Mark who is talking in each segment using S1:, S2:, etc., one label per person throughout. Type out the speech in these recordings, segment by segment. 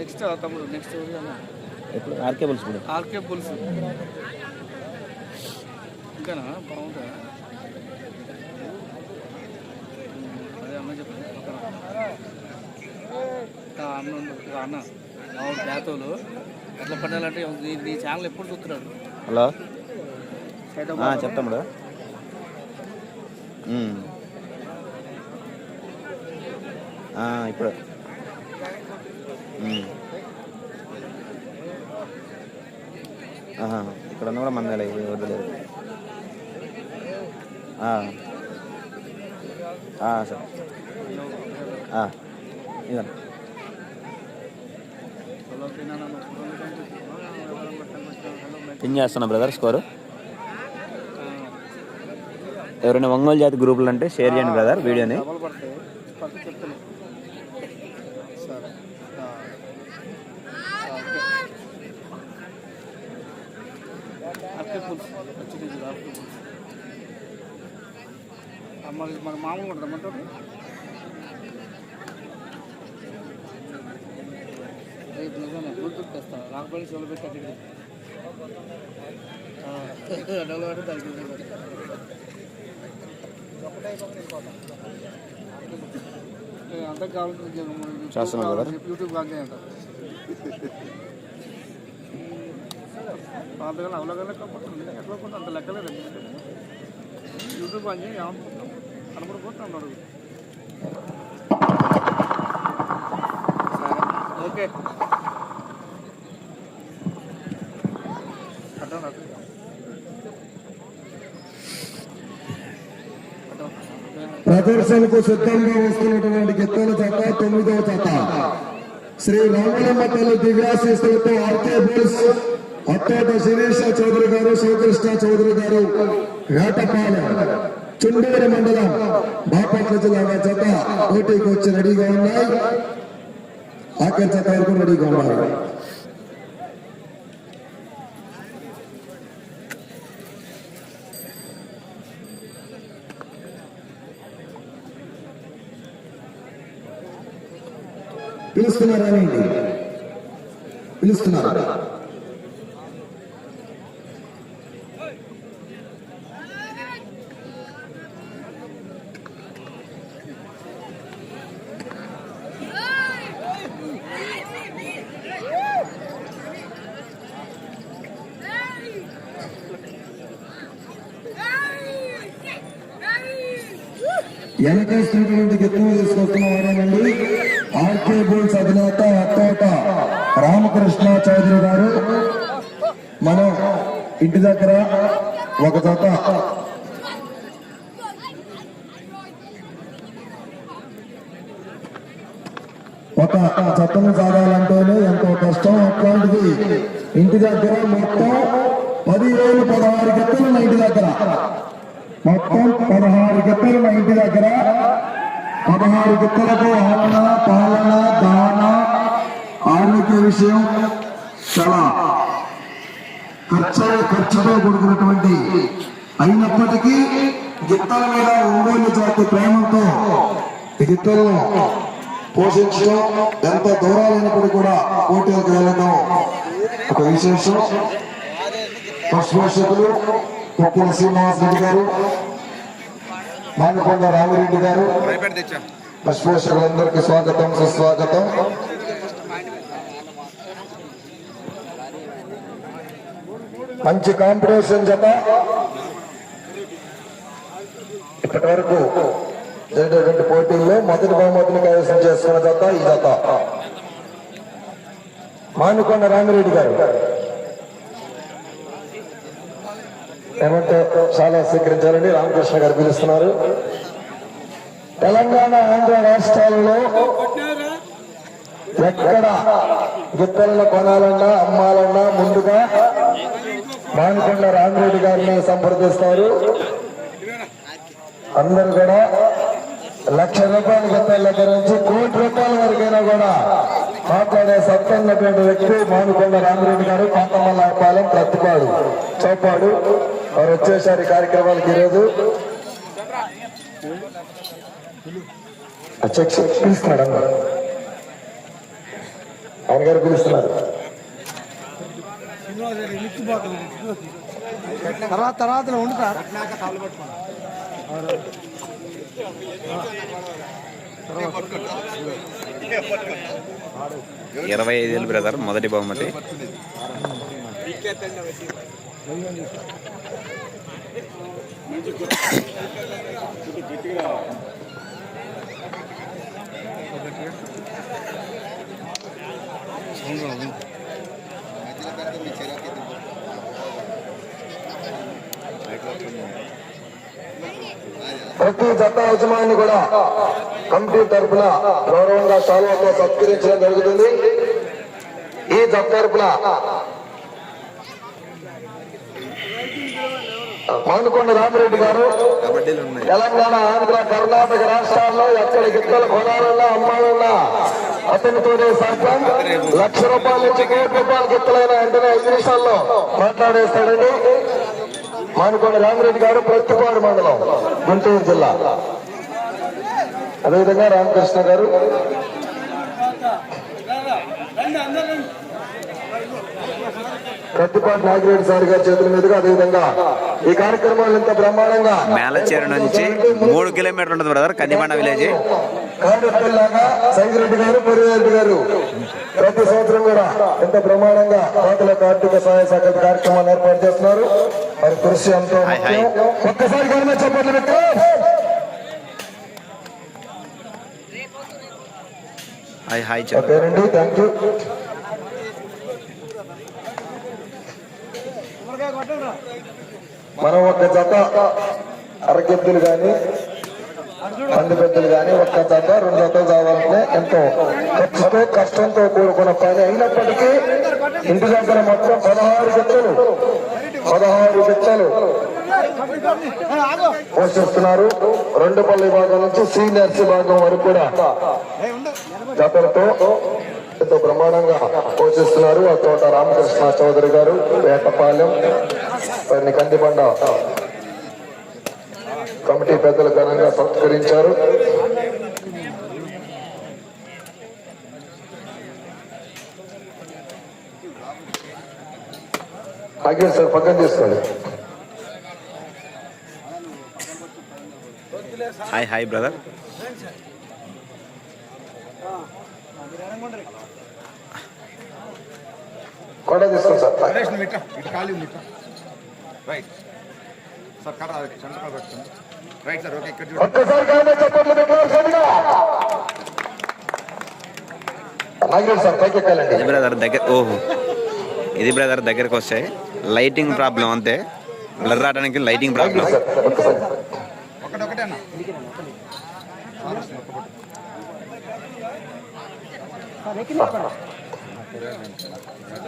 S1: Next తమ్ముడు next
S2: ఎప్పుడు? RK పులుసు కూడా?
S1: ఆర్కే పులుసు ఇంకానా? బాగుంటుందా అదే అన్న చెప్పండి అన్న. ఇక అన్న. మామూలు జాతవులు ఎట్లా పండాలంటే నీ ఛానల్ ఎప్పుడు చూస్తున్నాడు?
S2: హలో. ఆ, ఇప్పుడు ఇక్కడ కూడా మందే వద్దులేదు ఆ. ఆ, సరే. ఇదండి ఏం చేస్తున్నా బ్రదర్ స్కోరు ఎవరైనా ఒంగోలు జాతి గ్రూపులు అంటే షేర్ చేయండి బ్రదర్ వీడియోని
S1: ఆ, మరి మన మామూలు ఉంటుంది అమ్మంటారు రేపు నిజమే బ్లూటూత్ రాకపోయిన చెవులు పెట్టి డబ్బులు పడితే తగ్గింది అంతా
S2: కదా?
S1: యూట్యూబ్ కానీ అంట పాతగా అవలగల కాకపోతుంది ఎట్లా అంత లెక్కలేదు యూట్యూబ్ అని ఓకే
S3: ప్రదర్శనకు సిద్ధంగా వస్తున్నటువంటి గిత్తల జత తొమ్మిదవ జత. శ్రీ రామలమ్మ తల్లి దివ్యాశీస్సులతో ఆర్కే బోల్స్ అత్తోట శిరీష చౌదరి గారు శ్రీకృష్ణ చౌదరి గారు వేటపాలెం చుండూరు మండలం బాపట్ల జిల్లా జత పోటీకి వచ్చి రెడీగా ఉన్నాయి. ఆఖరి జత వరకు రెడీగా ఉన్నారు. పిలుస్తున్నారా పిలుస్తున్నారా? వెనకేస్తున్నటువంటి గిత్తలు తీసుకొస్తున్న వారేనండి ఆర్కే బుల్స్ అధినేత అత్తోట రామకృష్ణ చౌదరి గారు. మనం ఇంటి దగ్గర ఒక జత ఒక జతను సాగాలంటేనే ఎంతో కష్టం. అట్లాంటిది ఇంటి దగ్గర మొత్తం పదివేలు పదహారు గిత్తలు ఉన్న ఇంటి దగ్గర. మొత్తం పదహారు గిత్తలు మా ఇంటి దగ్గర. పదహారు గిత్తలకు ఆలన పాలన దాన ఆరోగ్య విషయం చాలా ఖర్చు ఖర్చుతో కూడుకున్నటువంటి అయినప్పటికీ గిత్తల మీద ఒంగోలు జాతి ప్రేమతో గిత్తలను పోషించడం ఎంత దూరాలైనప్పటికీ కూడా పోటీలకు వెళ్ళడం ఒక విశేషం పశుపోషకులు కుప్పల శ్రీనివాస్ రెడ్డి గారు మానకొండ రామిరెడ్డి గారు పశుపోషకులందరికీ స్వాగతం సుస్వాగతం. మంచి కాంపిటీషన్ జత. ఇప్పటి వరకు జరిగినటువంటి పోటీల్లో మొదటి బహుమతిని కైవసం చేసుకున్న జత ఈ జత. మానుకొండ రామిరెడ్డి గారు. ఏమంటే చాలా స్వీకరించాలని రామకృష్ణ గారు పిలుస్తున్నారు. తెలంగాణ ఆంధ్ర రాష్ట్రాల్లో ఎక్కడ గిత్తలను కొనాలన్నా అమ్మాలన్నా ముందుగా మానకొండ రామిరెడ్డి గారిని సంప్రదిస్తారు. అందరు కూడా లక్ష రూపాయల గిత్తల దగ్గర నుంచి కోటి రూపాయల వరకైనా కూడా మాట్లాడే సత్తన్నటువంటి వ్యక్తి మానుకొండ రామిరెడ్డి గారు పాతమల్లాపాలెం ప్రతిపాడు చౌపాడు. వారు వచ్చేసారు కార్యక్రమానికి ఈరోజు. అధ్యక్ష పిలుస్తున్నాడు? ఆయన గారు పిలుస్తున్నారు.
S1: తర్వాత తర్వాత వండుతా.
S2: ఇరవై ఐదేళ్ళు బ్రదర్ మొదటి బహుమతి.
S3: ప్రతి జత యజమాని కూడా కమిటీ తరఫున గౌరవంగా శాలువతో సత్కరించడం జరుగుతుంది. ఈ జత తరఫున మానుకొండ రామిరెడ్డి గారు. తెలంగాణ ఆంధ్ర కర్ణాటక రాష్ట్రాల్లో ఎక్కడ గిత్తలు కొనాలన్నా అమ్మాలన్నా అతనితోనే సాధ్యం. లక్ష రూపాయల నుంచి కోటి రూపాయల గిత్తలైన వెంటనే ఐదు నిమిషాల్లో మాట్లాడేస్తాడండి. మానుకొండ రామిరెడ్డి గారు ప్రతిపాడు మండలం గుంటూరు జిల్లా. అదేవిధంగా రామకృష్ణ గారు. ప్రతిపాటి నాగిరెడ్డి సార్ గారి చేతుల మీదుగా అదేవిధంగా ఈ కార్యక్రమాలు ఇంత బ్రహ్మాండంగా
S2: మేలచేరు నుంచి మూడు కిలోమీటర్లు ఉంటుంది బ్రదర్ కందిబండ విలేజ్.
S3: కాడెప్పల్లాగా సంగిరెడ్డి గారు మురిరెడ్డి గారు. ప్రతి సంవత్సరం కూడా ఎంత బ్రహ్మాండంగా కోతలకు ఆర్థిక సహాయ శాఖ కార్యక్రమాలు ఏర్పాటు చేస్తున్నారు. మరి కృషి ఎంతో. ఒక్కసారి గవర్నమెంట్ చెప్పట్లు పెట్టు.
S2: హాయ్ హాయ్
S3: ఓకేనండి థ్యాంక్ యూ మనం ఒక జత అరకెద్దులు కానీ పంది పెద్దలు కానీ ఒక్క జత రెండు జతలు కావాలంటే ఎంతో ఖర్చుతో కష్టంతో కూడుకున్న పని అయినప్పటికీ ఇంటి దగ్గర మొత్తం పదహారు జతలు పదహారు జతలు పోషిస్తున్నారు. రెండు పల్లి భాగం నుంచి సీనియర్స్ భాగం వరకు కూడా జాతరతో ఎంతో బ్రహ్మాండంగా పోషిస్తున్నారు. ఆ తోట రామకృష్ణ చౌదరి గారు వేటపాలెం వారిని కందిబండ కమిటీ పెద్దలు ఘనంగా సంస్కరించారు. ఆగే సార్ పక్కన తీసుకోండి.
S2: హాయ్ హాయ్ బ్రదర్
S3: కూడా తీసుకోండి సార్
S4: రమేష్ ఇట్లా ఇటు ఖాళీ ఉంది ఇట్లా రైట్ సార్ కర్ర చంద్రకాలు పెట్టుకోండి రైట్ సార్ ఓకే ఇక్కడ చూడండి
S3: ఒక్కసారి కానీ చప్పట్లు పెట్టవలసిందిగా నాగేడు సార్ పైకి ఎక్కాలండి.
S2: ఇది బ్రదర్ దగ్గర ఓహో. ఇది బ్రదర్ దగ్గరకు వస్తాయి లైటింగ్ ప్రాబ్లం అంతే. బ్లర్ రావడానికి లైటింగ్ ప్రాబ్లం
S3: సార్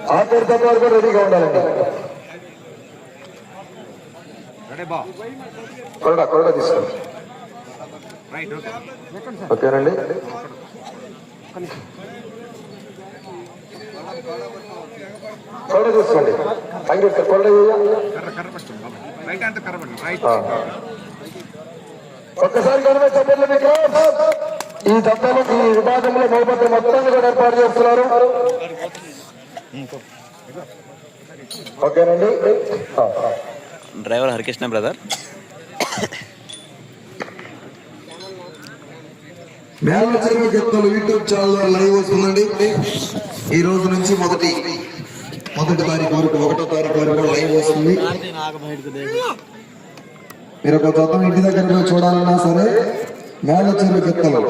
S3: తప్ప వరకు రెడీగా ఉండాలండి కొరడా కొరడా తీసుకోండి ఓకేనండి. కొరడ తీసుకోండి. కొరడ ఒక్కసారి కనుక చెప్పండి మీకు. ఈ దత్తలు ఈ విభాగంలో బహుమతి మొత్తాన్ని కూడా ఏర్పాటు చేస్తున్నారు. ఓకేనండి.
S2: Driver
S3: Harikrishna brother. YouTube channel ద్వారా లైవ్ వస్తుందండి. ఈ రోజు నుంచి మొదటి మొదటి తారీఖు వరకు ఒకటో తారీఖు వరకు లైవ్ వస్తుంది. మీరు ఒక జతం ఇంటి దగ్గర చూడాలన్నా సరే మేళచెరువు గిత్తలు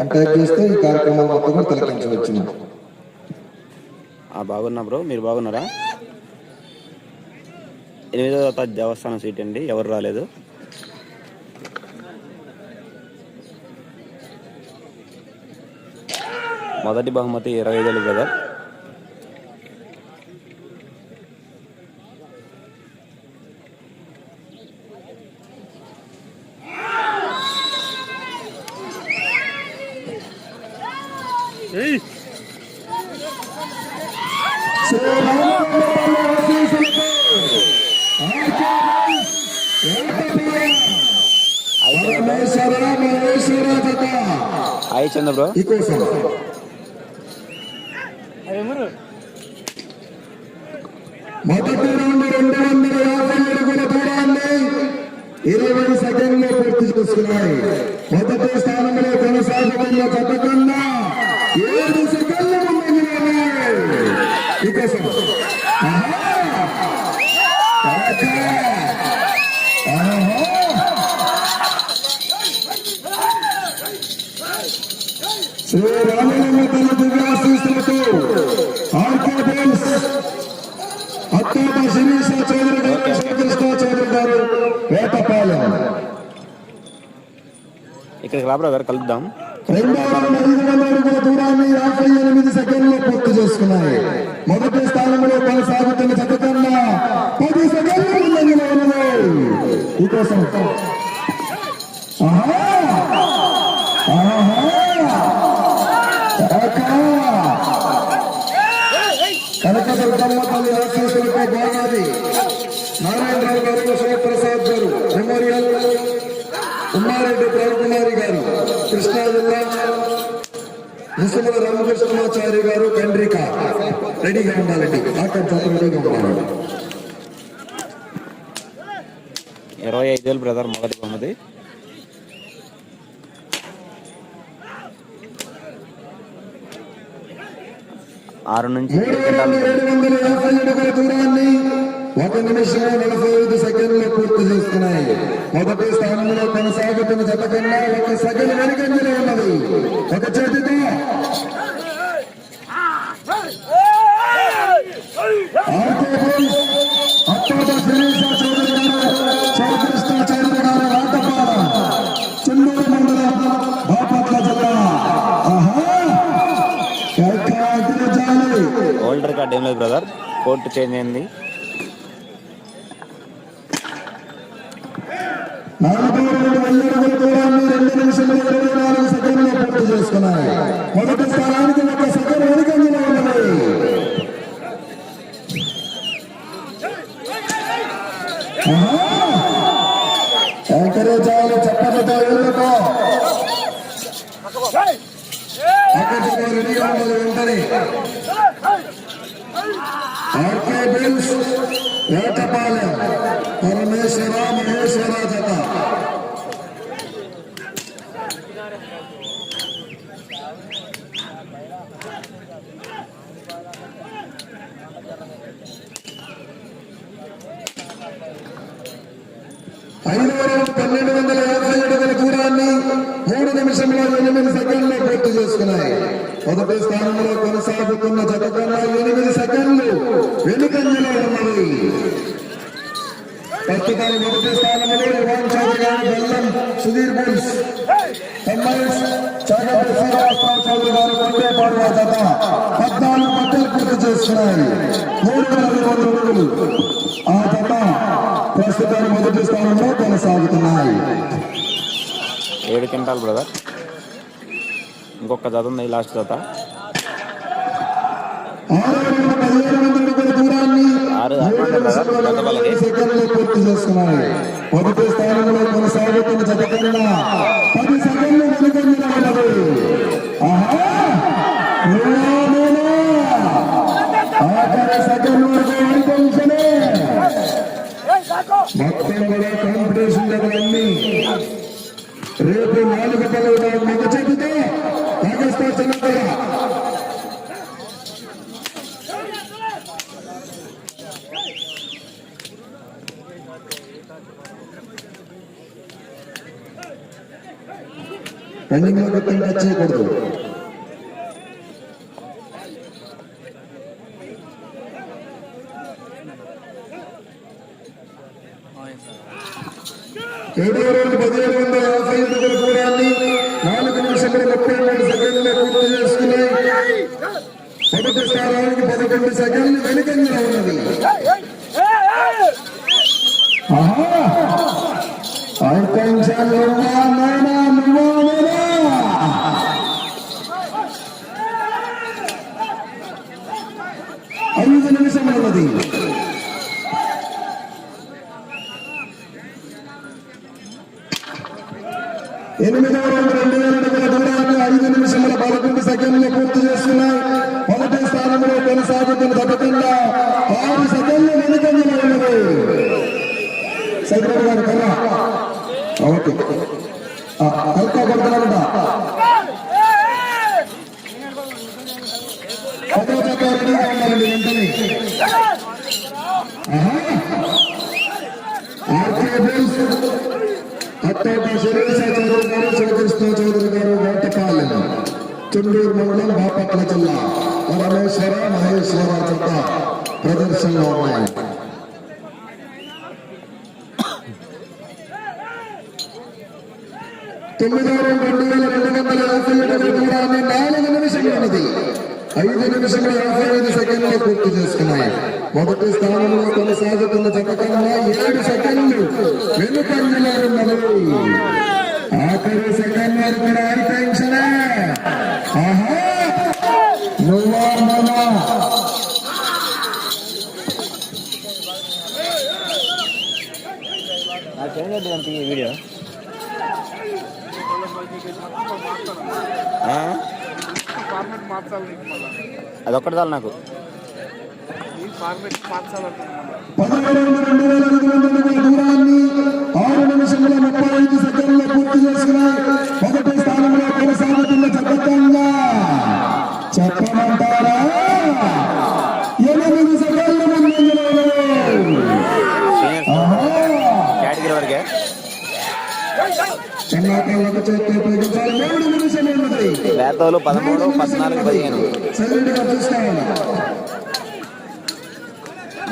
S3: అని టైప్ చేస్తే ఈ కార్యక్రమం మొత్తం కూడా తిలకించవచ్చు
S2: బాగున్నా బ్రో. మీరు బాగున్నారా? ఎనిమిదో తర్వాత దేవస్థానం సీట్ అండి. ఎవరు రాలేదు? మొదటి బహుమతి ఇరవై ఐదు కదా హాయ్ చంద్ర బ్రో.
S3: ఇంకోసం
S1: నెమరు
S3: మొదటి రౌండ్ రెండు వందల యాభై అడుగుల దూరాన్ని ఇరవై సెకండ్లు పూర్తి చేసుకున్నాయి. మొదటి స్థానంలో కొనసాగుతున్న జత
S2: ఇక్కడికి రా గారు కలుద్దాం.
S3: సెకండ్లు పూర్తి చేసుకున్నాయి. మొదటి స్థానంలో కొనసాగుతున్న జత కన్నా పది సెకండ్లు ఈ కోసం కృష్ణా జిల్లా ముసముల రామకృష్ణమాచారి గారు కండ్రిక. రెడీగా ఉండాలండి చదువు రెడీగా ఉండాలి.
S2: ఇరవై ఐదు వేలు బ్రదర్ మొదటి బొమ్మది ఆరు నుంచి
S3: ఒక నిమిషం నలభై ఐదు సెకండ్లు పూర్తి చేస్తున్నాయి. మొదటి స్థానంలో కొనసాగుతున్న జత కన్నా ఒక సెకండ్ వెనుకంజలో ఉన్నది. ఒక చేతితో. ఆర్కే
S2: కార్డ్ ఏం లేదు బ్రదర్ కోర్టు చేంజ్ అయింది
S3: నాలుగో రెండు వెయ్యి అడుగుల దూరాన్ని రెండు నిమిషముల ఇరవై నాలుగు సెకండ్లు పూర్తి చేసుకున్నాయి. మొదటి స్థానానికి ఒక సెకండ్ వెనుకంజలో ఉన్నది. ఎంకరేజాలు చెప్పలతో ఇళ్ళతో అక్కడ రెడీగా ఉన్నది వెంటనే ఆర్కే బిల్స్ వేటపాలెం పరమేశ్వర మహేశ్వర జత ఐదో రోజు పన్నెండు వందల యాభై అడుగుల దూరాన్ని మూడు నిమిషంలో ఎనిమిది సెకండ్లు పూర్తి చేసుకున్నాయి మొదటి స్థానంలో కొనసాగుతున్న జత కన్నా ఎనిమిది సెకండ్లు వెనుకంజలో ఉన్నది ప్రస్తుతానికి మొదటి స్థానంలో యువన్ చౌదరి గారు బెల్లం సుధీర్ బుల్స్ ఎంఎల్స్ చాగంటి శ్రీనివాసరావు చౌదరి గారు కొండేపాడు వారి జత పద్నాలుగు పట్టలు పూర్తి చేసుకున్నాయి మూడు వేల ఐదు వందల అడుగులు ఆ జత ప్రస్తుతానికి మొదటి స్థానంలో కొనసాగుతున్నాయి.
S2: ఏడు క్వింటాల్ బ్రదర్. ఇంకొక జత ఉంది లాస్ట్ జత.
S3: ఆరు పూర్తి మొదటి స్థానంలో కొనసాగుతున్న జత కన్నా పది మొత్తం కూడా కాంపిటీషన్ జతలన్నీ రేపు నాలుగు పిల్లలు మీకు చెబితే చేతితో కాగస్తా కూడా రన్నింగ్లో కొత్త టచ్ చేయకూడదు ఏడో రోజు పదిహేడు వందల యాభై అడుగుల దూరాన్ని నాలుగు నిమిషముల ముప్పై మూడు సెకండ్లు పూర్తి చేసుకున్నాయి మొదటి స్థానానికి పదకొండు సెకండ్లు వెనుకంజలో ఉన్నది ఆహా! అటెన్షన్ నువ్వా నేనా నువ్వా నేనా ఐదు నిమిషములు ఉన్నది ఎనిమిది రౌండ్ రెండు వేల అడుగుల దూరాన్ని ఐదు నిమిషముల పదకొండు సెకండ్లు పూర్తి చేస్తున్నాయి. మొదటి స్థానంలో కొనసాగుతున్న తప్పకుండా ఆరు సెకండ్లు వెనుకంజలో ఉన్నది సెక్రటరీ గారు కన్నా ఓకే. కరెక్ట్గా కొడుతున్నామంట పదో చక్క రెడీగా ఉండాలండి? వెంటనే. ఆర్కే చుండూరు మండలం బాపట్ల జిల్లా పరమేశ్వర మహేశ్వర చెత్త ప్రదర్శనలో ఉన్నాయి. తొమ్మిదో రెండు వేల రెండు వందల యాభై ఏడు దూరాన్ని నాలుగు నిమిషములన్నది ఐదు నిమిషముల యాభై ఐదు సెకండ్లు పూర్తి చేసుకున్నాయి. మొదటి స్థానంలో కొనసాగుతున్న జత ఏడు సెకండ్లు. వెనుకంజలో ఉన్నది. ఆఖరి సెకండ్ వరకు కూడా
S2: అదొక్కటి చాలు నాకు.
S1: ఈ
S2: వేతలు పదమూడు పద్నాలుగు పదిహేను.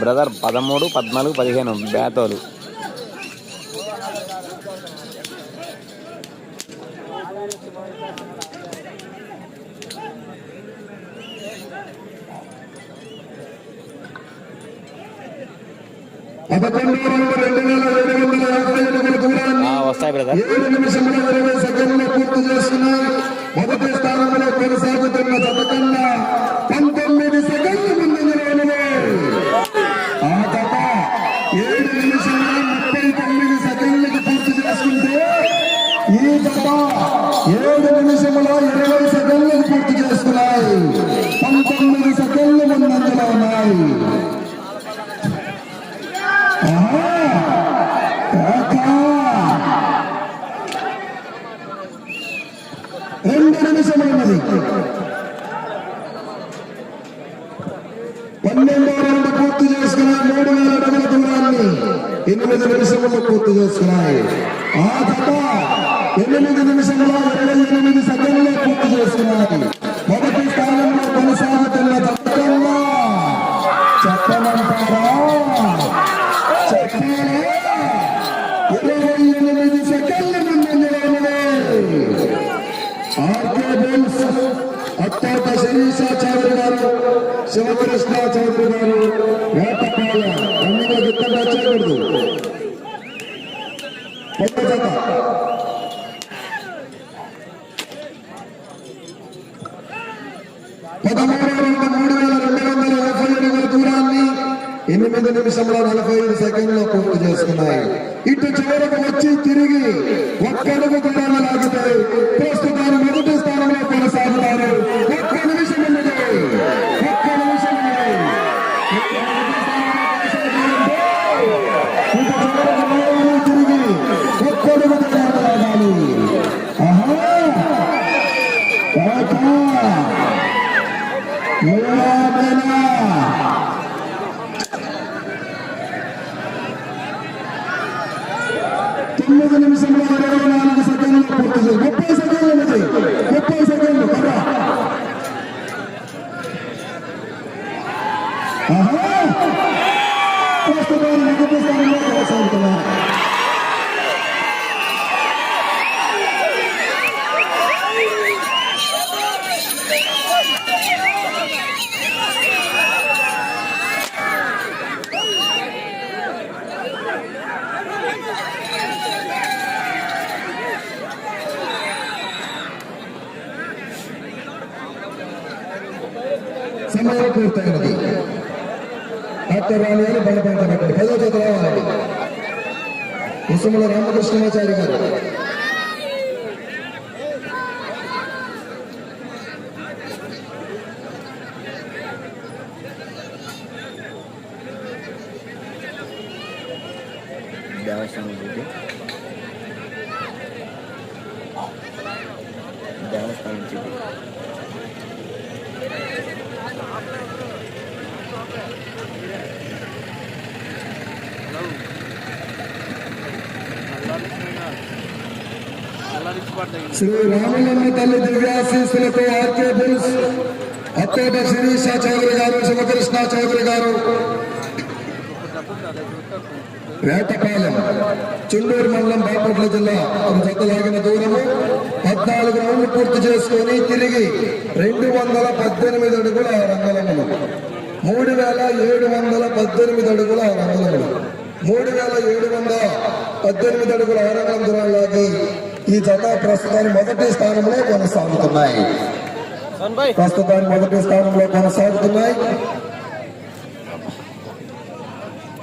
S2: బ్రదర్ పదమూడు పద్నాలుగు పదిహేను. బేతోలు
S3: పదకొండు రెండు రెండు వేల ఏడు వందల యాభై అడుగుల దూరాన్ని
S2: ఆ, వస్తాయి బ్రదర్
S3: ఇరవై పూర్తి మొదటి స్థానంలో కొనసాగుతున్న జతకన్నా పంతొమ్మిది సెకండ్లు ముందంజలో ఆ జత ఏడు నిమిషముల ముప్పై తొమ్మిది సెకండ్లకు పూర్తి చేసుకుంటే ఈ జత ఏడు నిమిషముల ఇరవై సెకండ్లకు పూర్తి చేస్తున్నాయి పంతొమ్మిది సెకండ్లు ముందంజలో ఉన్నాయి ఆహా! ఏకా! రెండు నిమిషమైనది పన్నెండో రౌండ్ పూర్తి చేసుకున్నాయి మూడు వేల అడుగుల దూరాన్ని ఎనిమిది నిమిషములు పూర్తి చేస్తున్నాయి. ఆ జత ఎనిమిది నిమిషంలో ఇరవై ఎనిమిది సెకండ్లో పూర్తి చేస్తున్నాయి. మొదటి స్థానంలో కొనసాగుతున్న జతంగా చెప్పమంటారా? చెప్పారా ఇరవై ఎనిమిది సెకండ్ల ముందు ఆర్కే చౌదరి గారు శివకృష్ణ చౌదరి గారు వేటపాల అన్నిగా గిట్టంగా చేయకూడదు కొత్త జత పదమూడు రెండు మూడు వేల రెండు వందల యాభై అడుగుల దూరాన్ని ఎనిమిది నిమిషంలో నలభై ఐదు సెకండ్లో పూర్తి చేసుకున్నాయి. ఇటు చివరకు వచ్చి తిరిగి ఒక్క దూరాన్ని లాగితే ప్రస్తుతాన్ని మొదటి స్థానంలో కొనసాగుతారు ఒక్క నిమిషం ఉన్నది ఒక్క నిమిషం ఉన్నది ఒక్క మొదటి స్థానంలో కొనసాగాలంటే ఇటు చివరకు మళ్ళీ తిరిగి ఒక్క అడుగు దూరాన్ని లాగాలి ఆహా కాకా మూలామేనా తొమ్మిది నిమిషంలో ఇరవై నాలుగు సెకండ్లు పూర్తి చేసి ముప్పై సెకండ్లు సమయం పూర్తయినది డాక్టర్ రాణి అని బలపడతానండి పదో చేత రావాలండి కుసుమల రామకృష్ణమాచారి గారు శ్రీ రామలమ్మ తల్లి దివ్యాశీస్సులతో ఆర్కే బుల్స్ అత్తోట శిరీష చౌదరి గారు శివకృష్ణ చౌదరి గారు వేటపాలెం చుండూరు మండలం బాపట్ల జిల్లా ఒక దూరము. పద్నాలుగు రౌండ్లు పూర్తి చేసుకొని తిరిగి రెండు వందల పద్దెనిమిది అడుగుల రంగలములు. మూడు వేల ఏడు వందల పద్దెనిమిది అడుగుల రంగలములు. మూడు వేల ఏడు వందల పద్దెనిమిది అడుగుల ఆరంగం దూరం లాగి ఈ జత ప్రస్తుతానికి మొదటి స్థానంలో కొనసాగుతున్నాయి. ప్రస్తుతానికి మొదటి స్థానంలో కొనసాగుతున్నాయి.